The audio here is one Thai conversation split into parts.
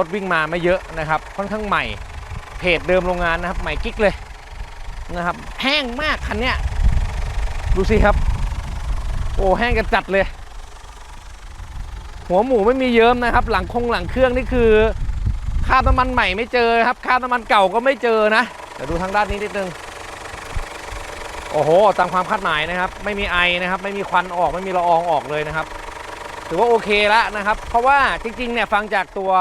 รถวิ่งมาไม่เยอะนะครับ ค่อนข้างใหม่ เพจเดิมโรงงานนะครับ ใหม่กิ๊กเลยนะครับ แห้งมากคันเนี้ย ดูสิครับ โอ้แห้งกันจัดเลย หัวหมูไม่มีเยิ้มนะครับ หลังคงหลังเครื่องนี่คือคาบน้ำมันใหม่ไม่เจอครับคาบน้ำมันเก่าก็ไม่เจอนะเดี๋ยวดูทางด้านนี้นิดนึง โอ้โห ตามความคาดหมายนะครับ ไม่มีไอนะครับ ไม่มีควันออก ไม่มีละอองออกเลยนะครับ ถือว่าโอเคแล้วนะครับ เพราะว่าจริงๆเนี่ยฟังจากตัว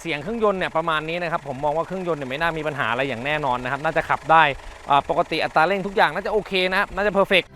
เสียงเครื่องยนต์เนี่ยประมาณนี้นะครับผมมองว่าเครื่องยนต์เนี่ยไม่น่ามีปัญหาอะไรอย่างแน่นอนนะครับน่าจะขับได้ปกติอัตราเร่งทุกอย่างน่าจะโอเคนะครับน่าจะเพอร์เฟกต์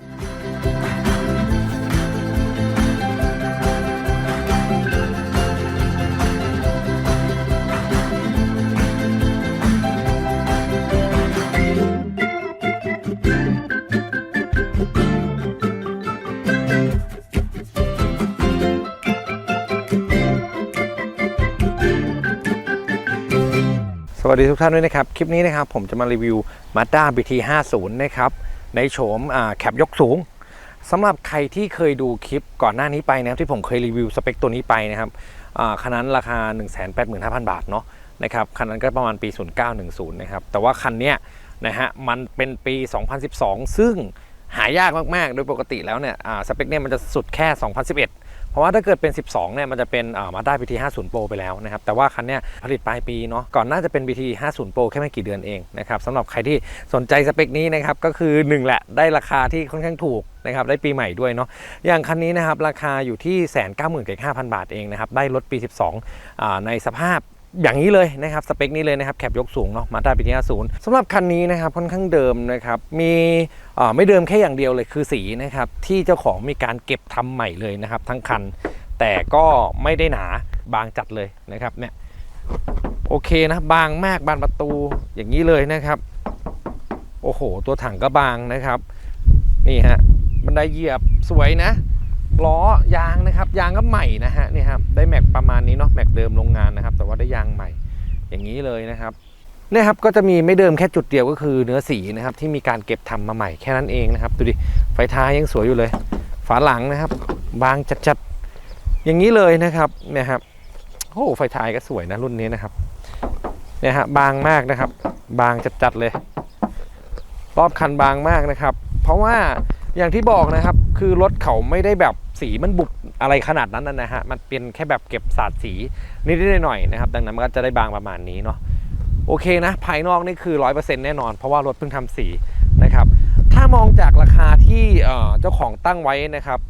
วัสดีทุกท่านด้วยนะครับ คลิปนี้นะครับผมจะมารีวิว Mazda BT 50 นะครับ ในโฉมแคปยกสูงสำหรับใครที่เคยดูคลิปก่อนหน้านี้ไปนะครับที่ผมเคยรีวิวสเปคตัวนี้ไปนะครับคันนั้นราคา 185,000 บาทเนาะนะครับคันนั้นก็ประมาณปี 0910 นะครับ แต่ว่าคันเนี้ยนะฮะมันเป็นปี 2012 ซึ่งหายากมาก ๆ โดยปกติแล้วเนี่ยสเปคเนี่ยมันจะสุดแค่ 2011 เพราะว่าถ้าเกิดเป็น 12 เนี่ยมันจะเป็นมาได้ BT 50 Pro ไปแล้วนะครับแต่ว่าคันเนี้ยผลิตปลายปีเนาะก่อนน่าจะเป็น BT 50 Pro แค่ไม่กี่เดือนเองนะครับสำหรับใครที่สนใจสเปคนี้นะครับก็คือ 1 แหละได้ราคาที่ค่อนข้างถูกนะครับได้ปีใหม่ด้วยเนาะอย่างคันนี้นะครับราคาอยู่ที่แสนเก้าหมื่นเก้าพันบาทเองนะครับได้รถปี 12อ่าในสภาพ อย่างนี้เลยนะครับสเปคนี้เลยนะครับแคปยกสูงเนาะมาด้าปีที่50สำหรับคันนี้นะครับค่อนข้างเดิมนะครับมีไม่เดิมแค่อย่างเดียวเลยคือสีนะครับที่เจ้าของมีการเก็บทำใหม่เลยนะครับ ทั้งคัน แต่ก็ไม่ได้หนาบางจัดเลยนะครับเนี่ยโอเคนะบางมากบานประตูอย่างนี้เลยนะครับ โอ้โห ตัวถังก็บางนะครับ นี่ฮะบันไดเหยียบสวยนะ ล้อยางนะครับ ยางก็ใหม่นะฮะนี่ครับได้แม็กประมาณนี้เนาะแม็กเดิมโรงงานนะครับ แต่ว่าได้ยางใหม่อย่างนี้เลยนะครับเนี่ยครับก็จะมีไม่เดิมแค่จุดเดียวก็คือเนื้อสีนะครับที่มีการเก็บทำมาใหม่แค่นั้นเองนะครับดูดิไฟท้ายยังสวยอยู่เลย ฝาหลังนะครับ บางจัดๆอย่างนี้เลยนะครับเนี่ยครับโอ้โหไฟท้ายก็สวยนะรุ่นนี้นะครับเนี่ยฮะบางมากนะครับ บางจัดๆเลย รอบคันบางมากนะครับ เพราะว่าอย่างที่บอกนะครับ คือรถเขาไม่ได้แบบสีมันบุบอะไรขนาดนั้นนะฮะ มันเป็นแค่แบบเก็บสาดสีนิดๆหน่อยๆนะครับ ดังนั้นมันก็จะได้บางประมาณนี้เนาะ โอเคนะ ภายนอกนี่คือ 100%แน่นอน เพราะว่ารถเพิ่งทำสีนะครับ ถ้ามองจากราคาที่เจ้าของตั้งไว้นะครับ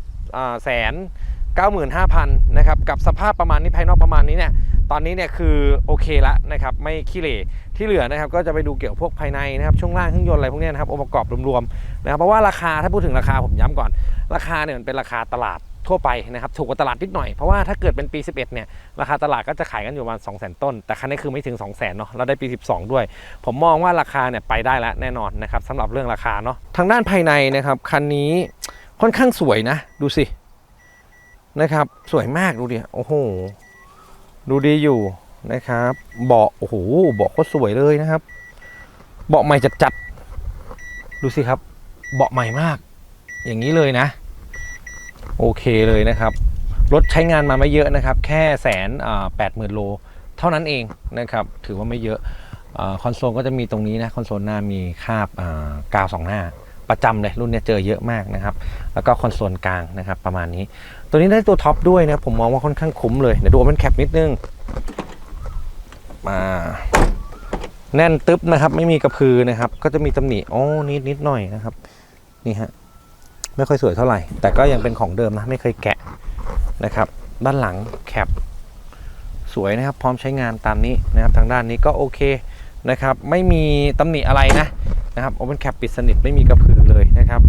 แสนเก้าหมื่นห้าพันนะครับ กับสภาพประมาณนี้ภายนอกประมาณนี้เนี่ย ตอนนี้เนี่ยคือโอเคละนะครับไม่ขี้เหร่ที่เหลือนะครับก็จะไปดูเกี่ยวพวกภายในนะครับช่วงล่างเครื่องยนต์อะไรพวกนี้นะครับองค์ประกอบรวมๆนะครับเพราะว่าราคาถ้าพูดถึงราคาผมย้ำก่อน ราคาเนี่ยมันเป็นราคาตลาดทั่วไปนะครับถูกกว่าตลาดนิดหน่อย เพราะว่าถ้าเกิดเป็นปี 11 เนี่ย ราคาตลาดก็จะขายกันอยู่ประมาณ2 0 0 0 0 ต้น แต่คันนี้คือไม่ถึง 2 0 0 0 0 0 เนาะเราได้ปี 12 ด้วย ผมมองว่าราคาเนี่ยไปได้แล้วแน่นอนนะครับสำหรับเรื่องราคาเนาะทางด้านภายในนะครับคันนี้ค่อนข้างสวยนะ ดูสินะครับสวยมากดูดิโอ้โห ดูดีอยู่นะครับ เบาะโอ้โหเบาะก็สวยเลยนะครับ เบาะใหม่จัดๆดูสิครับ เบาะใหม่มาก อย่างนี้เลยนะ โอเคเลยนะครับ รถใช้งานมาไม่เยอะนะครับ แค่แสนแปดหมื่นโล เท่านั้นเองนะครับ ถือว่าไม่เยอะอาคอนโซลก็จะมีตรงนี้นะ คอนโซลหน้ามีคาบกาวสองหน้า ประจำเลยรุ่นนี้เจอเยอะมากนะครับ แล้วก็คอนโซลกลางนะครับ ประมาณนี้ ตัวนี้ได้ตัวท็อปด้วยนะผมมองว่าค่อนข้างคุ้มเลย เดี๋ยวดูมันแคปนิดนึงมาแน่นตึ๊บนะครับ ไม่มีกระพือนะครับ ก็จะมีตำหนิโอ๋อนิดนิดหน่อยนะครับนี่ฮะไม่ค่อยสวยเท่าไหร่ แต่ก็ยังเป็นของเดิมนะไม่เคยแกะนะครับ ด้านหลังแคปสวยนะครับ พร้อมใช้งานตามนี้นะครับ ทางด้านนี้ก็โอเคนะครับ ไม่มีตำหนิอะไรนะนะครับโอเปนแคปปิดสนิทไม่มีกระพือ เลยนะครับ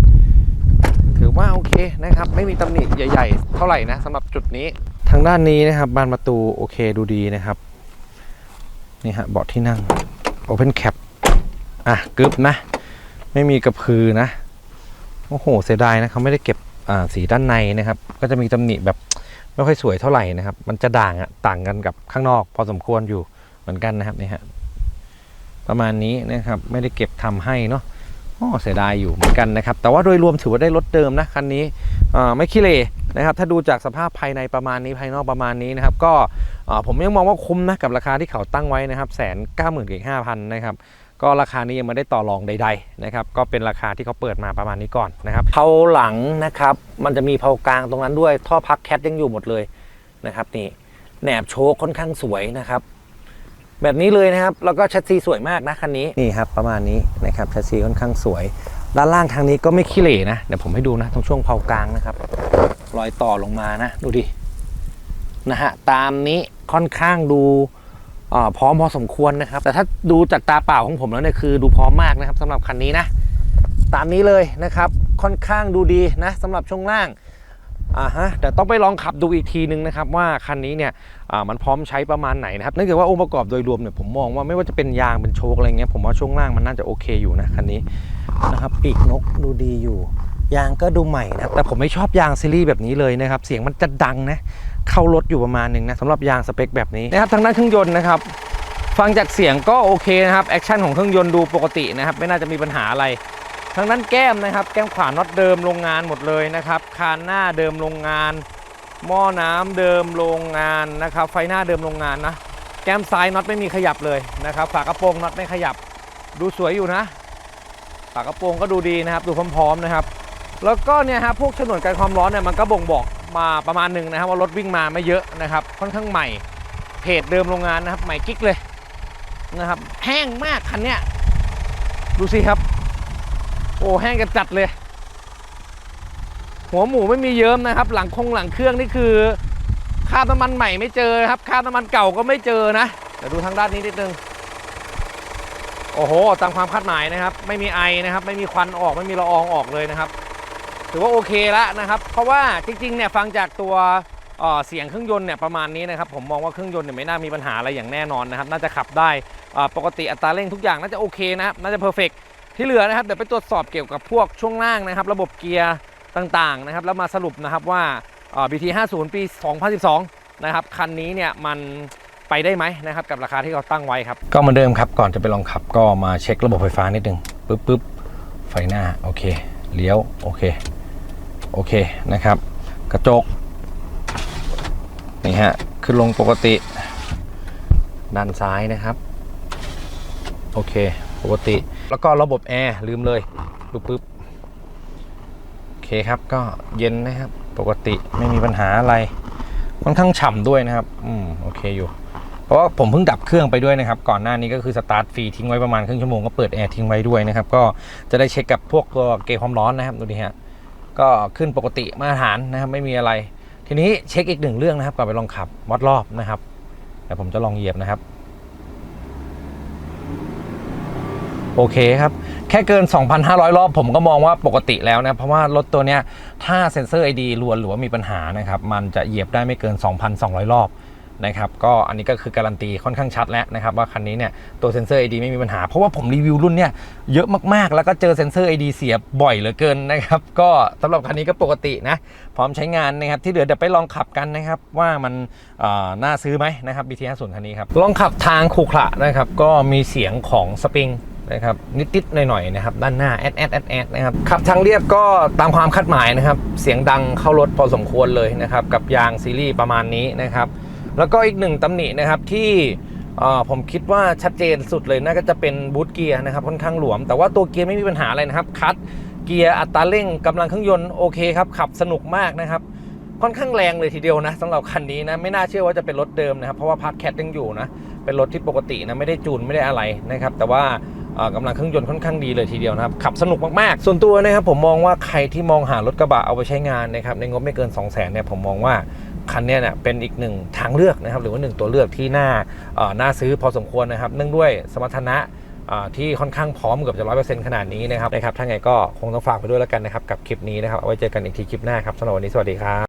ถือว่าโอเคนะครับ ไม่มีตำหนิใหญ่ ๆ เท่าไหร่นะสำหรับจุดนี้ทางด้านนี้นะครับบานประตูโอเคดูดีนะครับนี่ฮะเบาะที่นั่ง Open Cap อะกึบนะ ไม่มีกระพือนะโอ้โหเสียดายนะเขาไม่ได้เก็บอ่าสีด้านในนะครับ ก็จะมีตำหนิแบบไม่ค่อยสวยเท่าไหร่นะครับ มันจะด่างอะต่างกันกับข้างนอก พอสมควรอยู่เหมือนกันนะครับนี่ฮะประมาณนี้นะครับไม่ได้เก็บทำให้เนาะ โอ้เสียดายอยู่เหมือนกันนะครับ แต่ว่าโดยรวมถือว่าได้รถเดิมนะคันนี้ไม่ขี้เลนะครับ ถ้าดูจากสภาพภายในประมาณนี้ภายนอกประมาณนี้นะครับ ก็ผมยังมองว่าคุ้มนะกับราคาที่เขาตั้งไว้นะครับแสนเก้าหมื่นกับห้าพันนะครับก็ราคานี้ยังไม่ได้ต่อรองใดๆนะครับก็เป็นราคาที่เขาเปิดมาประมาณนี้ก่อนนะครับเพาหลังนะครับมันจะมีเพากลางตรงนั้นด้วย ท่อพักแคทยังอยู่หมดเลยนะครับนี่แหนบโชว์ค่อนข้างสวยนะครับ แบบนี้เลยนะครับ แล้วก็แชสซีสวยมากนะคันนี้นี่ครับประมาณนี้นะครับแชสซีค่อนข้างสวย ด้านล่างทางนี้ก็ไม่ขี้เหร่นะเดี๋ยวผมให้ดูนะตรงช่วงเพากลางนะครับรอยต่อลงมานะ ดูดินะฮะตามนี้ค่อนข้างดูพร้อมพอสมควรนะครับ แต่ถ้าดูจากตาเปล่าของผมแล้วเนี่ยคือดูพร้อมมากนะครับสำหรับคันนี้นะ ตามนี้เลยนะครับ ค่อนข้างดูดีนะสำหรับช่วงล่าง อ่าฮะแต่ต้องไปลองขับดูอีกทีนึงนะครับว่าคันนี้เนี่ยอ่ามันพร้อมใช้ประมาณไหนนะครับเนื่องจากว่าองค์ประกอบโดยรวมเนี่ยผมมองว่าไม่ว่าจะเป็นยางเป็นโชคอะไรเงี้ยผมว่าช่วงล่างมันน่าจะโอเคอยู่นะคันนี้นะครับปีกนกดูดีอยู่ ยางก็ดูใหม่นะแต่ผมไม่ชอบยางซีรีส์แบบนี้เลยนะครับเสียงมันจะดังนะเข้ารถอยู่ประมาณหนึ่งนะสำหรับยางสเปคแบบนี้นะครับทางด้านเครื่องยนต์นะครับฟังจากเสียงก็โอเคนะครับแอคชั่นของเครื่องยนต์ดูปกตินะครับไม่น่าจะมีปัญหาอะไร ทางด้นแก้มนะครับแก้มขวาน็อตเดิมโรงงานหมดเลยนะครับคานหน้าเดิมโรงงาน หม้อน้ำเดิมโรงงานนะครับ ไฟหน้าเดิมโรงงานนะแก้มซ้ายน็อตไม่มีขยับเลยนะครับฝากระโปรงน็อตไม่ขยับ ดูสวยอยู่นะฝากระโปรงก็ดูดีนะครับ ดูพร้อมๆนะครับ แล้วก็เนี่ยฮะพวกฉนวนกันความร้อนเนี่ยมันก็บ่งบอกมาประมาณหนึ่งนะครับว่ารถวิ่งมาไม่เยอะนะครับ ค่อนข้างใหม่เพจเดิมโรงงานนะครับ ใหม่กิ๊กเลยนะครับ แห้งมากคันเนี้ยดูสิครับ โอ้แห้งกันจัดเลย หัวหมูไม่มีเยิ้มนะครับ หลังคงหลังเครื่องนี่คือคราบน้ำมันใหม่ไม่เจอครับคราบน้ำมันเก่าก็ไม่เจอนะเดี๋ยวดูทางด้านนี้นิดนึงโอ้โหตามความคาดหมายนะครับ ไม่มีไอนะครับ ไม่มีควันออกไม่มีละอองออกเลยนะครับ ถือว่าโอเคแล้วนะครับ เพราะว่าจริงๆเนี่ยฟังจากตัวเสียงเครื่องยนต์เนี่ยประมาณนี้นะครับ ผมมองว่าเครื่องยนต์เนี่ยไม่น่ามีปัญหาอะไรอย่างแน่นอนนะครับ น่าจะขับได้ปกติอัตราเร่งทุกอย่างน่าจะโอเคนะครับน่าจะเพอร์เฟก ที่เหลือนะครับเดี๋ยวไปตรวจสอบเกี่ยวกับพวกช่วงล่างนะครับ ระบบเกียร์ต่างๆนะครับ แล้วมาสรุปนะครับว่า BT 50ปี 2012 นะครับ คันนี้เนี่ยมันไปได้ไหมนะครับ กับราคาที่เราตั้งไว้ครับ ก็เหมือนเดิมครับ ก่อนจะไปลองขับก็มาเช็คระบบไฟฟ้านิดนึงปึ๊บปึ๊บไฟหน้า โอเค เลี้ยว โอเค โอเคนะครับ กระจก นี่ฮะ ขึ้นลงปกติ ด้านซ้ายนะครับ โอเค ปกติ แล้วก็ระบบแอร์ลืมเลยปึ๊บปึ๊บโอเคครับก็เย็นนะครับ ปกติไม่มีปัญหาอะไรค่อนข้างฉ่ำด้วยนะครับ อืมโอเคอยู่ เพราะว่าผมเพิ่งดับเครื่องไปด้วยนะครับ ก่อนหน้านี้ก็คือสตาร์ทฟรีทิ้งไว้ประมาณครึ่งชั่วโมงก็เปิดแอร์ทิ้งไว้ด้วยนะครับ ก็จะได้เช็คกับพวกตัวเกจความร้อนนะครับดูดิฮะก็ขึ้นปกติมาตรฐานนะครับ ไม่มีอะไร ทีนี้เช็คอีกหนึ่งเรื่องนะครับก่อนไปลองขับวัดรอบนะครับเดี๋ยวผมจะลองเหยียบนะครับ โอเคครับ แค่เกิน 2,500 รอบผมก็มองว่าปกติแล้วนะ เพราะว่ารถตัวเนี้ยถ้าเซ็นเซอร์ ID รวนหรือว่ามีปัญหานะครับ มันจะเหยียบได้ไม่เกิน 2,200 รอบนะครับก็อันนี้ก็คือการันตีค่อนข้างชัดแล้วนะครับว่าคันนี้เนี่ยตัวเซ็นเซอร์ ID ไม่มีปัญหา เพราะว่าผมรีวิวรุ่นเนี่ยเยอะมากๆ แล้วก็เจอเซ็นเซอร์ ID เสียบ่อยเหลือเกินนะครับก็สำหรับคันนี้ก็ปกตินะพร้อมใช้งานนะครับที่เหลือเดี๋ยวไปลองขับกันนะครับว่ามันน่าซื้อไหมนะครับ BT 50 คันนี้ครับลองขับทางขรุขระนะครับก็มีเสียงของสปริง นะครับนิดๆหน่อยๆนะครับด้านหน้าแอดแอดแอดแอดนะครับขับทางเรียบก็ตามความคาดหมายนะครับ เสียงดังเข้ารถพอสมควรเลยนะครับ กับยางซีรีส์ประมาณนี้นะครับ แล้วก็อีกหนึ่งตำหนินะครับที่ผมคิดว่าชัดเจนสุดเลยน่าก็จะเป็นบูทเกียร์นะครับค่อนข้างหลวม แต่ว่าตัวเกียร์ไม่มีปัญหาอะไรนะครับคัดเกียร์อัตราเร่งกำลังเครื่องยนต์โอเคครับขับสนุกมากนะครับค่อนข้างแรงเลยทีเดียวนะสำหรับคันนี้นะไม่น่าเชื่อว่าจะเป็นรถเดิมนะครับเพราะว่าพาร์ทแคทยังอยู่นะเป็นรถที่ปกตินะไม่ได้จูนไม่ได้อะไรนะครับแต่ว่า กำลังเครื่องยนต์ค่อนข้างดีเลยทีเดียวนะครับ ขับสนุกมากๆ ส่วนตัวนะครับผมมองว่าใครที่มองหารถกระบะเอาไปใช้งานนะครับในงบไม่เกิน 2 0 0 0 0นเนี่ยผมมองว่าคันนี้เนี่ยเป็นอีกหนึ่งทางเลือกนะครับหรือว่าหนึ่งตัวเลือกที่น่าเอ่อน่าซื้อพอสมควรนะครับ เนื่องด้วยสมรรถนะอ่าที่ค่อนข้างพร้อมเกือบจะร้อยเปอร์เซ็นต์ขนาดนี้นะครับนะครับถ้าไงก็คงต้องฝากไปด้วยแล้วกันนะครับกับคลิปนี้นะครับเอาไว้เจอกันอีกทีคลิปหน้าครับสำหรับวันนี้สวัสดีครับ